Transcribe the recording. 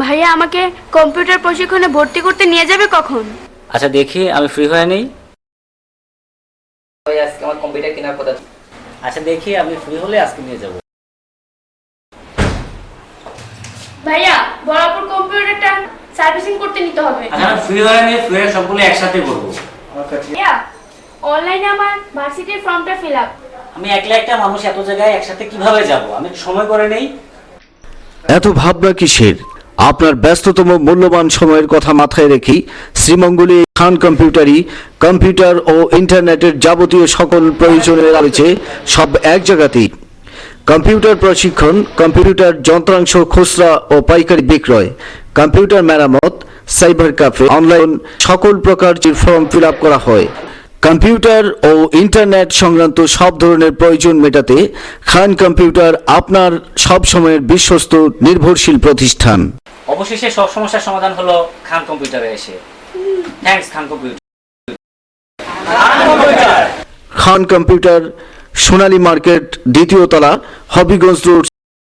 ভাইয়া আমাকে কম্পিউটার প্রশিক্ষণে ভর্তি করতে নিয়ে যাবে কখন? আচ্ছা দেখি আমি ফ্রি হয়ে নেই। আজকে আমার কম্পিউটার কেনার কথা আচ্ছা দেখি আমি ফ্রি হলে আজকে নিয়ে যাব। ভাইয়া বরাবর কম্পিউটারটা সার্ভিসিং করতে নিতে হবে। আচ্ছা ফ্রি হয়ে নেই ফ্রি হয়ে সবগুলো একসাথে করব। ভাইয়া অনলাইনে আমার ভার্সিটির ফর্মটা ফিল আপ আমি একলা একটা মানুষ এত জায়গায় একসাথে কীভাবে যাব? আমি সময় করে নেই। এত ভাবনা কিসের? আপনার ব্যস্ততম, মূল্যবান সময়ের কথা মাথায় রেখেই শ্রীমঙ্গলী খান কম্পিউটারই কম্পিউটার ও ইন্টারনেটের যাবতীয় সকল প্রয়োজনের রয়েছে সব এক জায়গাতেই। কম্পিউটার প্রশিক্ষণ, কম্পিউটার যন্ত্রাংশ, খুচরা ও পাইকারি বিক্রয়, কম্পিউটার মেরামত, সাইবার ক্যাফে, অনলাইন সকল প্রকার ফর্ম ফিল করা হয় কম্পিউটার ও ইন্টারনেট সংক্রান্ত সব ধরনের প্রয়োজন মেটাতে খান কম্পিউটার আপনার সব সময়ের বিশ্বস্ত নির্ভরশীল প্রতিষ্ঠান। অবশেষে সব সমস্যার সমাধান হলো খান কম্পিউটারে এসে। Thanks Khan computer. Khan computer Sonali market দ্বিতীয় তলা হবিগঞ্জ রোড